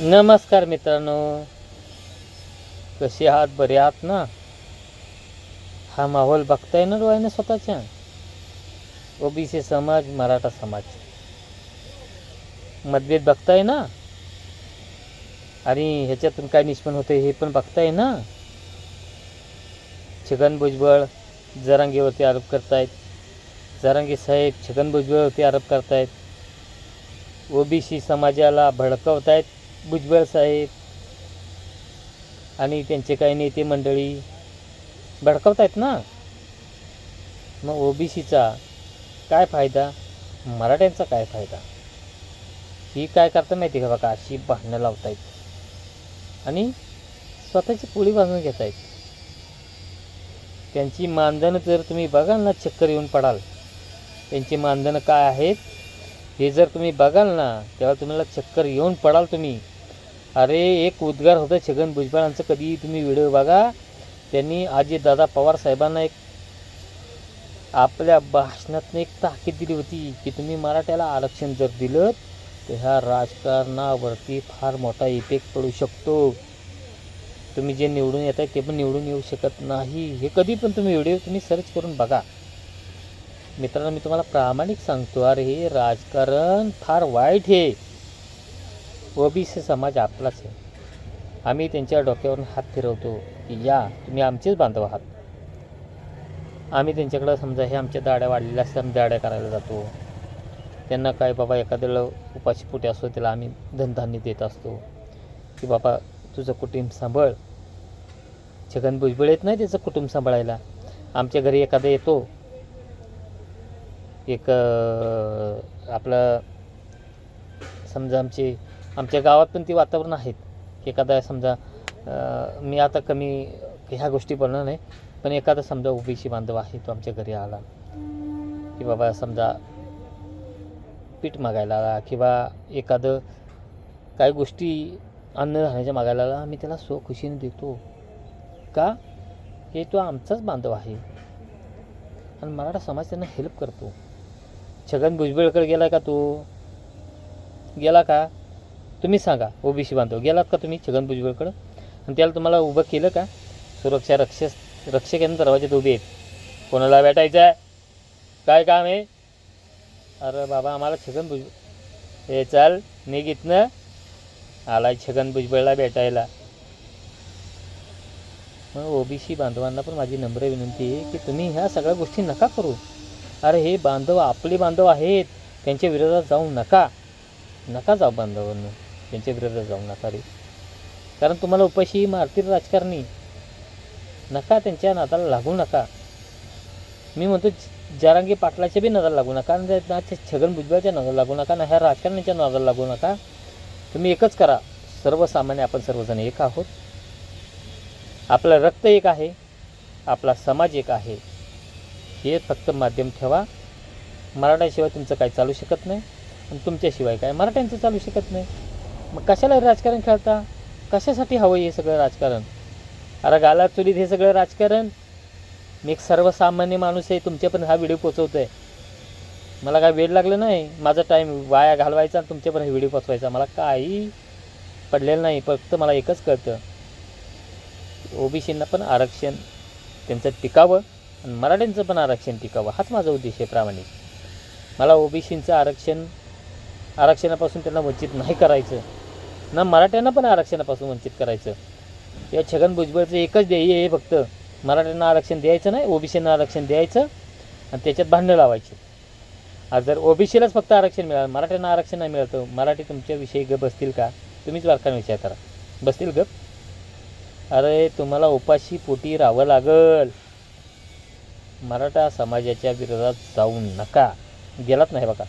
नमस्कार मित्रांनो. कसे आहात? बरे आहात ना? हा माहोल बघताय ना डोळ्याने स्वतःच्या? ओबीसी समाज मराठा समाज. मतभेद बघताय ना? आणि ह्याच्यातून काय निष्पन्न होते हे पण बघताय ना? छगन भुजबळ जरांगेवरती आरोप करतायत. जरांगे साहेब छगन भुजबळवरती आरोप करतायत. ओबीसी समाजाला भडकवतायत. भुजबळ साहेब आणि त्यांचे काही नेते मंडळी भडकवतायत ना? मग ओबीसीचा काय फायदा? मराठ्यांचा काय फायदा? ही काय करता माहिती का बघा? अशी भांडणं लावतायत. आणि स्वतःची पोळी बांधून घेत आहेत त्यांची मानधनं जर तुम्ही बघाल ना चक्कर येऊन पडाल. त्यांची मानधनं काय आहेत हे जर तुम्ही बघाल ना तेव्हा तुम्हाला चक्कर येऊन पडाल तुम्ही. अरे एक उद्गार होता छगन भुजबळांचं. कधी तुम्ही व्हिडिओ बघा त्यांनी आजी दादा पवार साहेबांना एक आपल्या भाषणातनं एक ताकीद दिली होती की तुम्ही मराठ्याला आरक्षण जर दिलं तर ह्या राजकारणावरती फार मोठा इफेक्ट पडू शकतो. तुम्ही जे निवडून येत आहे ते पण निवडून येऊ शकत नाही. हे कधी पण तुम्ही व्हिडिओ तुम्ही सर्च करून बघा. मित्रांनो मी तुम्हाला प्रामाणिक सांगतो अरे हे राजकारण फार वाईट हे ओबीसी समाज आपलाच आहे. आम्ही त्यांच्या डोक्यावरून हात फिरवतो की या तुम्ही आमचेच बांधव आहात. आम्ही त्यांच्याकडं समजा हे आमच्या दाड्या वाढलेल्या असतात आम्ही दाड्या करायला जातो. त्यांना काय बाबा एखाद्याला उपाशी पोटी असतो त्याला आम्ही धनधान्य देत असतो. की बाबा तुझं कुटुंब सांभाळ. छगन भुजबळ येत नाही त्याचं कुटुंब सांभाळायला. आमच्या घरी एखादा येतो. एक आपलं समजा आमचे आमच्या गावात पण ती वातावरण आहेत. एखादा समजा मी आता कमी ह्या गोष्टी बोलणार नाही पण एखादा समजा ओबीसी बांधव आहे तो आमच्या घरी आला. की बाबा समजा पीठ मागायला आला किंवा एखादं काही गोष्टी अन्न राहण्याच्या मागायला आला आम्ही त्याला स्वखुशीने देतो. का? हे तो आमचाच बांधव आहे. आणि मराठा समाज त्यांना हेल्प करतो. छगन भुजबळकर गेला का तो? गेला का? तुम्ही सांगा ओबीसी बांधव. गेलात का तुम्ही छगन भुजबळकडं? आणि त्याला तुम्हाला उभं केलं का? सुरक्षा रक्षक रक्षक यांना दरवाज्यात उभे आहेत. कोणाला भेटायचं आहे काय काम आहे? अरे बाबा आम्हाला छगन भुज हे चाल निघितनं इथनं. आलाय छगन भुजबळला भेटायला. मग ओबीसी बांधवांना पण माझी नम्र विनंती आहे की तुम्ही ह्या सगळ्या गोष्टी नका करू. अरे हे बांधव आपले बांधव आहेत. त्यांच्या विरोधात जाऊ नका. नका जाऊ बांधवांना. त्यांच्या जाऊ नका रे. कारण तुम्हाला उपाशी मारतील राजकारणी. नका त्यांच्या नादाला लागू नका. मी म्हणतो जारांगी पाटलाच्या बी नादाला लागू नका. ना छगन भुजबळच्या नादाला लागू नका ना ह्या राजकारण्याच्या नादाला लागू नका. तुम्ही एकच करा. सर्वसामान्य आपण सर्वजण एक आहोत. आपलं रक्त एक आहे. आपला समाज एक आहे. हे फक्त माध्यम ठेवा. मराठ्याशिवाय तुमचं काही चालू शकत नाही. आणि तुमच्याशिवाय काय? मराठ्यांचं चालू शकत नाही. मग कशाला राजकारण खेळता? कशासाठी हवं हे सगळं राजकारण? अरे गाला चुलीत हे सगळं राजकारण? मी एक सर्वसामान्य माणूस आहे तुमच्या पण हा व्हिडिओ पोचवतो आहे मला काय वेळ लागलं नाही? माझा टाईम वाया घालवायचा आणि तुमच्यापर्यंत हा व्हिडिओ पोचवायचा. मला काही पडलेलं नाही फक्त मला एकच कळतं. ओबीसींना पण आरक्षण त्यांचं टिकावं आणि मराठ्यांचं पण आरक्षण टिकावं. हाच माझा उद्देश आहे प्रामाणिक. मला ओबीसींचं आरक्षण आरक्षणापासून त्यांना वंचित नाही करायचं. ना मराठ्यांना पण आरक्षणापासून वंचित करायचं. या छगन भुजबळचं एकच ध्येय आहे फक्त. मराठ्यांना आरक्षण द्यायचं नाही ओबीसींना आरक्षण द्यायचं आणि त्याच्यात भांडणं लावायची. आज जर ओबीसीलाच फक्त आरक्षण मिळालं मराठ्यांना आरक्षण नाही मिळतं मराठी तुमच्याविषयी गप बसतील का? तुम्हीच वारकाने विचार करा. बसतील गप? अरे तुम्हाला उपाशी पोटी राहावं लागल. मराठा समाजाच्या विरोधात जाऊ नका. गेलात नाही बघा.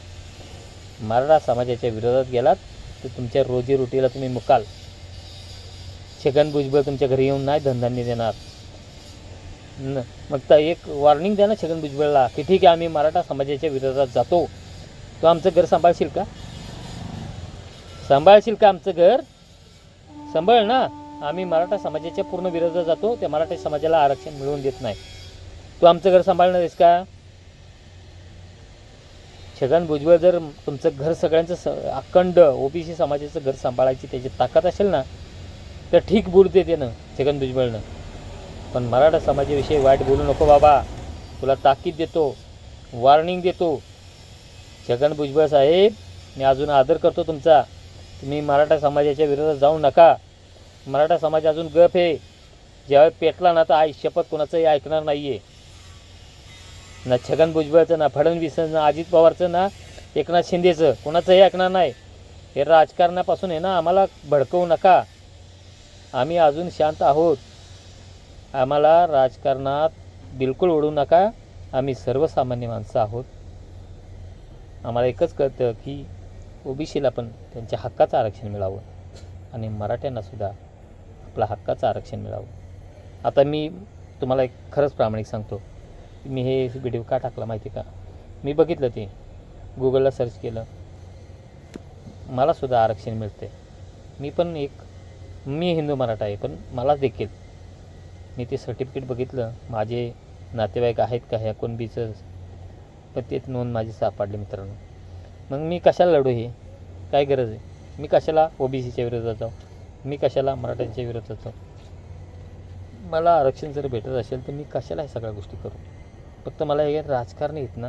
मराठा समाजाच्या विरोधात गेलात तर तुमच्या रोजीरोटीला तुम्ही मुकाल. छगन भुजबळ तुमच्या घरी येऊन नाही धनधान्य देणार. न मग तर एक वॉर्निंग द्या ना छगन भुजबळला की ठीक आहे आम्ही मराठा समाजाच्या विरोधात जातो. तो आमचं घर सांभाळशील का? सांभाळशील का आमचं घर? सांभाळ ना. आम्ही मराठा समाजाच्या पूर्ण विरोधात जातो त्या मराठा समाजाला आरक्षण मिळवून देत नाही. तू आमचं घर सांभाळणार आहेस का? छगन भुजबळ जर तुमचं घर सगळ्यांचं स अखंड ओबीसी समाजाचं घर सांभाळायची त्याची ताकद असेल ना तर ठीक बोलते त्यानं छगन भुजबळनं. पण मराठा समाजाविषयी वाईट बोलू नको बाबा. तुला ताकीद देतो वॉर्निंग देतो. छगन भुजबळ साहेब मी अजून आदर करतो तुमचा. तुम्ही मराठा समाजाच्या विरोधात जाऊ नका. मराठा समाज अजून गप आहे. ज्यावेळी पेटला ना तर आई शपथ कोणाचंही ऐकणार नाही आहे ना छगन भुजबळचं ना फडणवीसचं ना अजित पवारचं ना एकनाथ शिंदेचं. कोणाचंही ऐकणार नाही. हे राजकारणापासून आहे ना आम्हाला भडकवू नका. आम्ही अजून शांत आहोत. आम्हाला राजकारणात बिलकुल ओढू नका. आम्ही सर्वसामान्य माणसं आहोत. आम्हाला एकच कळतं की ओबीसीला पण त्यांच्या हक्काचं आरक्षण मिळावं. आणि मराठ्यांनासुद्धा आपलं हक्काचं आरक्षण मिळावं. आता मी तुम्हाला एक खरंच प्रामाणिक सांगतो. मी हे व्हिडिओ का टाकला माहिती का? मी बघितलं ते. गुगलला सर्च केलं. मलासुद्धा आरक्षण मिळते मी पण एक मी हिंदू मराठा आहे पण मला देखील. मी ते सर्टिफिकेट बघितलं. माझे नातेवाईक आहेत का ह्या कुणबीचं पण तेच नोंद माझी सापडली मित्रांनो. मग मी कशाला लढू हे? काय गरज आहे? मी कशाला ओबीसीच्या विरोधात जाऊ? मी कशाला मराठ्यांच्या विरोधात जाऊ? मला आरक्षण जर भेटत असेल तर मी कशाला ह्या सगळ्या गोष्टी करू? फक्त मला हे राजकारणी आहेत ना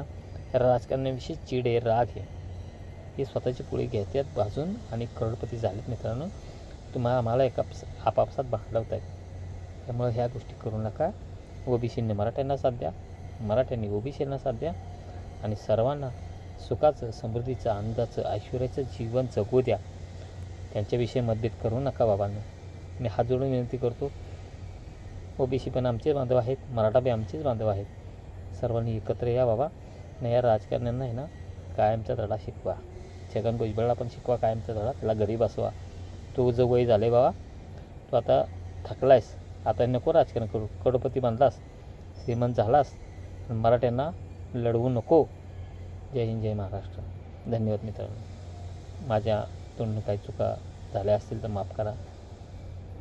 या राजकारणाविषयी चीड आहे राग आहे. हे स्वतःची पुढे घ्यायच्यात भाजून आणि करोडपती झालेत मित्रांनो. तुम्हाला आम्हाला एका आपापसात भांडवत आहेत त्यामुळे ह्या गोष्टी करू नका. ओबीसींनी मराठ्यांना साथ द्या. मराठ्यांनी ओबीसींना साथ द्या. आणि सर्वांना सुखाचं समृद्धीचं आनंदाचं ऐश्वर्याचं जीवन जगू द्या. त्यांच्याविषयी मतभेद करू नका बाबांना. मी हात जोडून विनंती करतो. ओबीसी पण आमचेच बांधव आहेत. मराठा बी आमचेच बांधव आहेत. सर्वांनी एकत्र या बाबा. नाही या राजकारण्यांना आहे ना कायमचा धडा शिकवा. छगन भुजबळला पण शिकवा कायमचा धडा त्याला घरी बसवा. तो जो वय झालं आहे बाबा तो आता थकलायस. आता नको राजकारण करू. करोडपती बांधलास श्रीमंत झालास पण मराठ्यांना लढवू नको. जय हिंद जय महाराष्ट्र. धन्यवाद मित्रांनो. माझ्या तोंडून काही चुका झाल्या असतील तर माफ करा.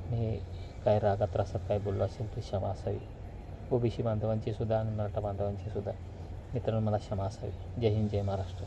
मी काय रागात त्रासात काय बोललो असेल तर क्षमा असावी. ओबीसी बांधवांची सुद्धा आणि मराठा बांधवांची सुद्धा. मित्रांनो मला क्षमा असावी. जय हिंद जय महाराष्ट्र.